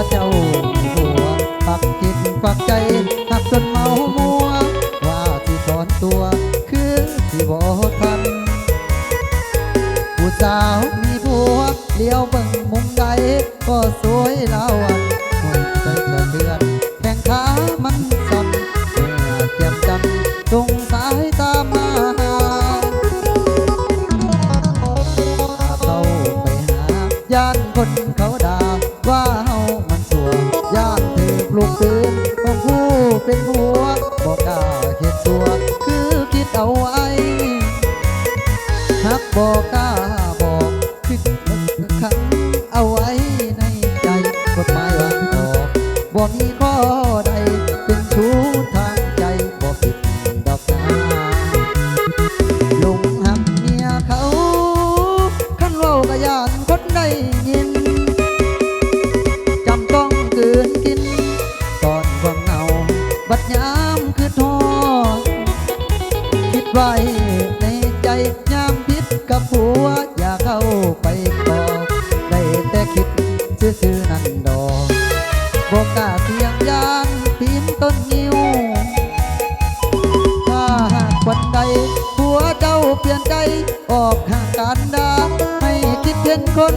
ว่าเจ้าหัวปักจิตปักใจหักจนเมามัว ว่าที่สอนตัว คือที่บ่ทันผู้สาวมีผัวเลี้ยวเบิ่งมุมใดก็สวยแล้ว หักบอกกล้าบอกคิดขังเอาไว้ในใจกฎหมายวางออกบ่มีข้อใดเป็นชู้ เจ้าเปลี่ยนใจออกห่างกันดาให้คิดเห็นคน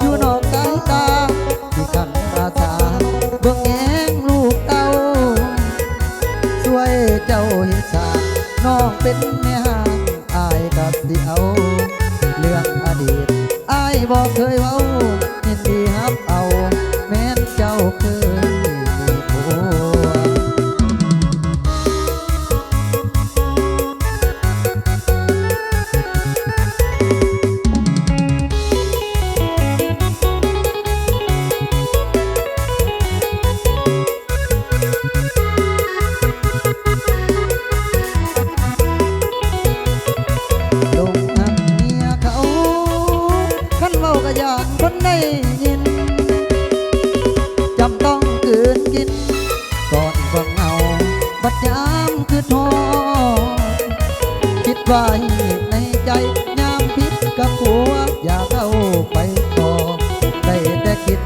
อยู่นอกสายตาที่กันตาตาเบื้องแงงลูกเต้าช่วยเจ้าเฮ็นสาน้องเป็นแม่หางอายก็สิเอา เรื่องอดีตอายบอกเคยเว้า ไว้ในใจยามพิษกับผัวอย่าเข้าไปต่อได้แต่คิด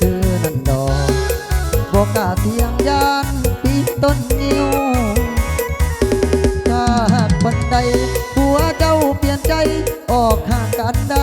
ซื่อๆนั่นดอกบอกกาเสียงยานปีต้นนิ้วถ้าคนใดผัวเจ้าเปลี่ยนใจออกห่างกันได